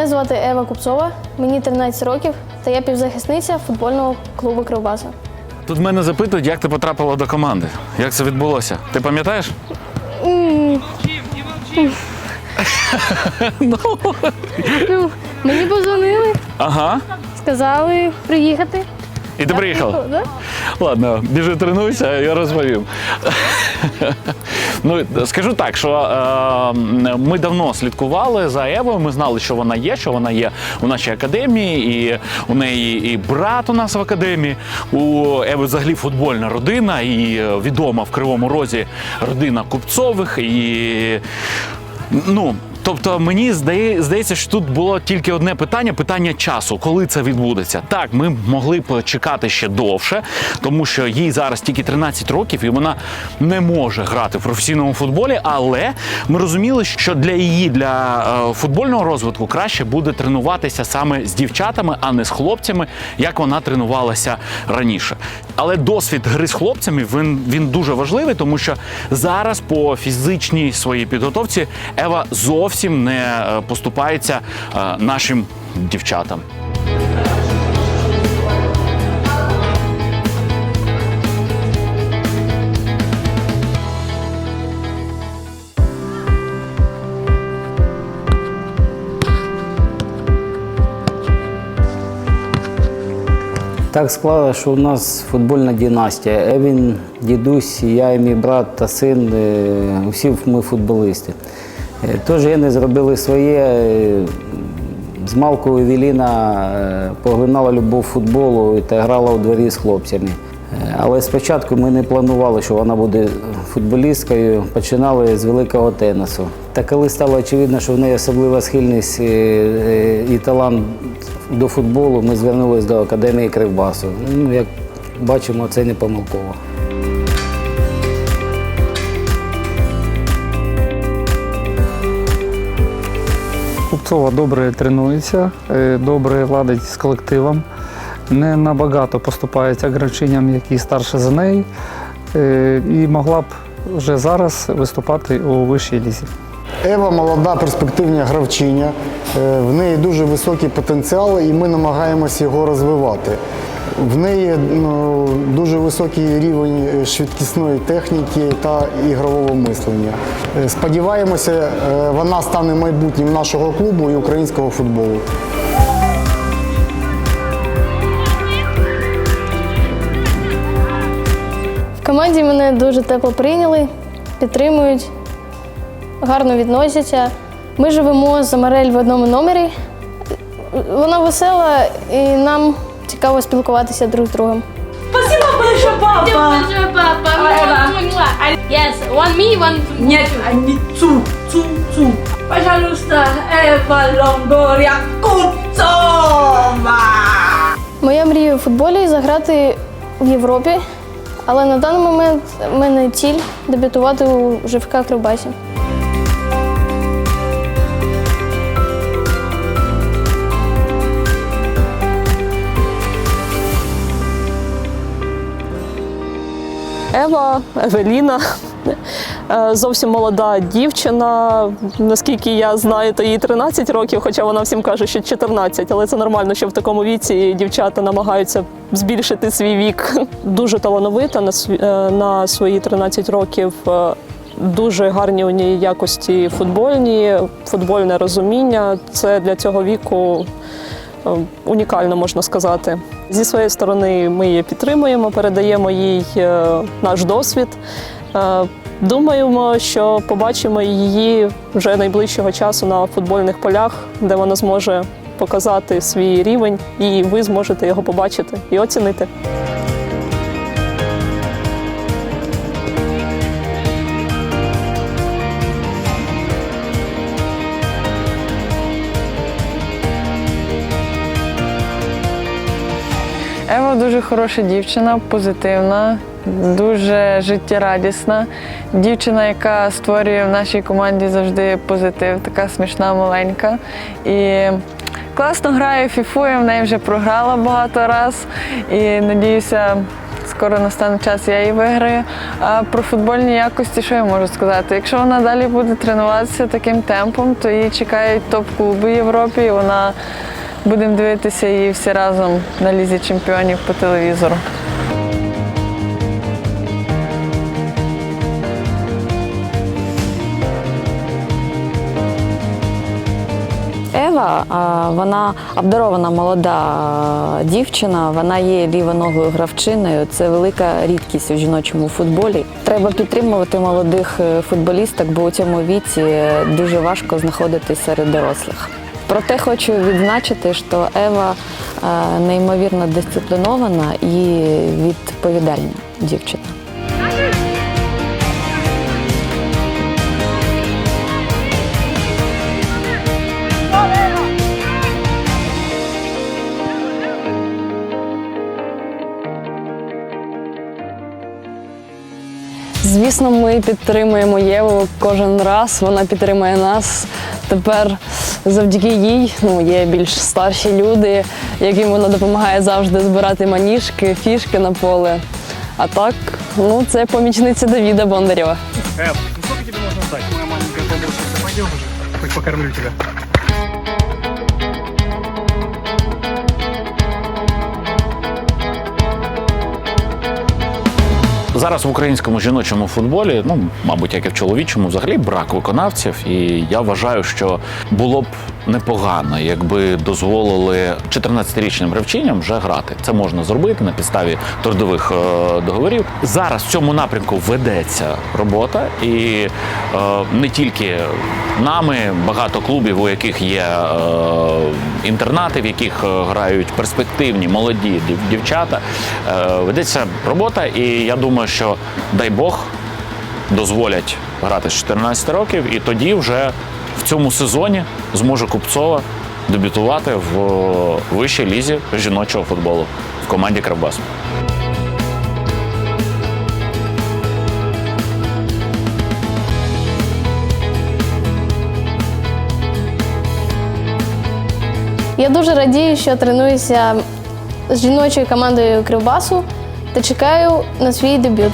Мене звати Ева Купцова, мені 13 років, та я півзахисниця футбольного клубу Кривбаса. Тут мене запитують, як ти потрапила до команди. Як це відбулося? Ти пам'ятаєш? Ну, мені позвонили, Ага. сказали приїхати. І ти приїхала? Да? Ладно, біжи тренуйся, я розповім. Ну, скажу так, що е, ми давно слідкували за Евою. Ми знали, що вона є, що вона є у нашій академії, і у неї і брат у нас в академії. У Еви взагалі футбольна родина, і відома в Кривому Розі родина Купцових. І ну. Тобто мені здає, здається, що тут було тільки одне питання: питання часу, коли це відбудеться. Так, ми могли б чекати ще довше, тому що їй зараз тільки 13 років, і вона не може грати в професійному футболі. Але ми розуміли, що для її для е, футбольного розвитку краще буде тренуватися саме з дівчатами, а не з хлопцями, як вона тренувалася раніше. Але досвід гри з хлопцями він, він дуже важливий, тому що зараз по фізичній своїй підготовці Ева зовсім не е, поступається е, нашим дівчатам. Так склалося, що у нас футбольна династія. Евін, дідусь, я і мій брат та син, е, усі ми футболісти. Е, Тож вони зробили своє. е, З малкою Евеліна е, поглинала любов футболу та грала у дворі з хлопцями. Але спочатку ми не планували, що вона буде футболісткою. Починали з великого тенісу. Та коли стало очевидно, що в неї особлива схильність і талант до футболу, ми звернулися до академії Кривбасу. Ну, як бачимо, це не помилково. Купцова добре тренується, е, добре ладить з колективом, не набагато поступається гравчиням, які старше за неї, е, і могла б вже зараз виступати у вищій лізі. Ева молода перспективна гравчиня. Е, В неї дуже високий потенціал, і ми намагаємося його розвивати. В неї ну, дуже високий рівень е, швидкісної техніки та ігрового мислення. Е, Сподіваємося, е, вона стане майбутнім нашого клубу і українського футболу. В команді мене дуже тепло прийняли, підтримують, гарно відносяться. Ми живемо з Амарель в одному номері. Вона весела і нам цікаво спілкуватися друг з другом. Спасибо большое, папа. Большое, папа. Eva. Yes, one me, one Нет, I need two, two, two. Пожалуйста, Ева Лонгорія Купцова. Моя мрія у футболі заграти в Європі, але на даний момент в мене ціль дебютувати у ЖФК Кривбасі. Ева, Евеліна. е, Зовсім молода дівчина. Наскільки я знаю, то їй 13 років, хоча вона всім каже, що 14, але це нормально, що в такому віці дівчата намагаються збільшити свій вік. Дуже талановита на е, свої 13 років. е, Дуже гарні у ній якості футбольні, футбольне розуміння. Це для цього віку унікально можна сказати. Зі своєї сторони ми її підтримуємо, передаємо їй е, наш досвід. Е, Думаємо, що побачимо її вже найближчого часу на футбольних полях, де вона зможе показати свій рівень, і ви зможете його побачити і оцінити. Ева дуже хороша дівчина, позитивна, дуже життєрадісна. Дівчина, яка створює в нашій команді завжди позитив, така смішна, маленька. І класно грає в фіфу, я в неї вже програла багато разів. І надіюся, скоро настане час, я її виграю. А про футбольні якості, що я можу сказати? Якщо вона далі буде тренуватися таким темпом, то її чекають топ-клуби Європі, і вона будемо дивитися її всі разом на лізі чемпіонів по телевізору. Ева, вона обдарована молода дівчина, вона є лівоногою гравчиною. Це велика рідкість у жіночому футболі. Треба підтримувати молодих е, футболісток, бо у цьому віці е, дуже важко знаходитись серед дорослих. Проте хочу відзначити, що Ева е, неймовірно дисциплінована і відповідальна дівчина. Звісно, ми підтримуємо Єву кожен раз. Вона підтримує нас. Тепер завдяки їй ну, є більш старші люди, яким вона допомагає завжди збирати маніжки, фішки на поле. А так, ну це помічниця Давіда Бондарєва. Эв, ну сколько тебе можно ждать? Моя маленькая помощница, пойдем уже. Хоть покормлю тебя. Зараз в українському жіночому футболі, ну мабуть, як і в чоловічому, взагалі брак виконавців. І я вважаю, що було б непогано, якби дозволили 14-річним гравчиням вже грати. Це можна зробити на підставі трудових е, договорів. Зараз в цьому напрямку ведеться робота, і е, не тільки нами, багато клубів, у яких є е, інтернати, в яких е, грають перспективні молоді дів- дівчата. Е, ведеться робота, і я думаю, що дай Бог дозволять грати з 14 років, і тоді вже в цьому сезоні зможе Купцова дебютувати в вищій лізі жіночого футболу в команді Кравбас. Я дуже радію, що тренуюся з жіночою командою Кривбасу та чекаю на свій дебют.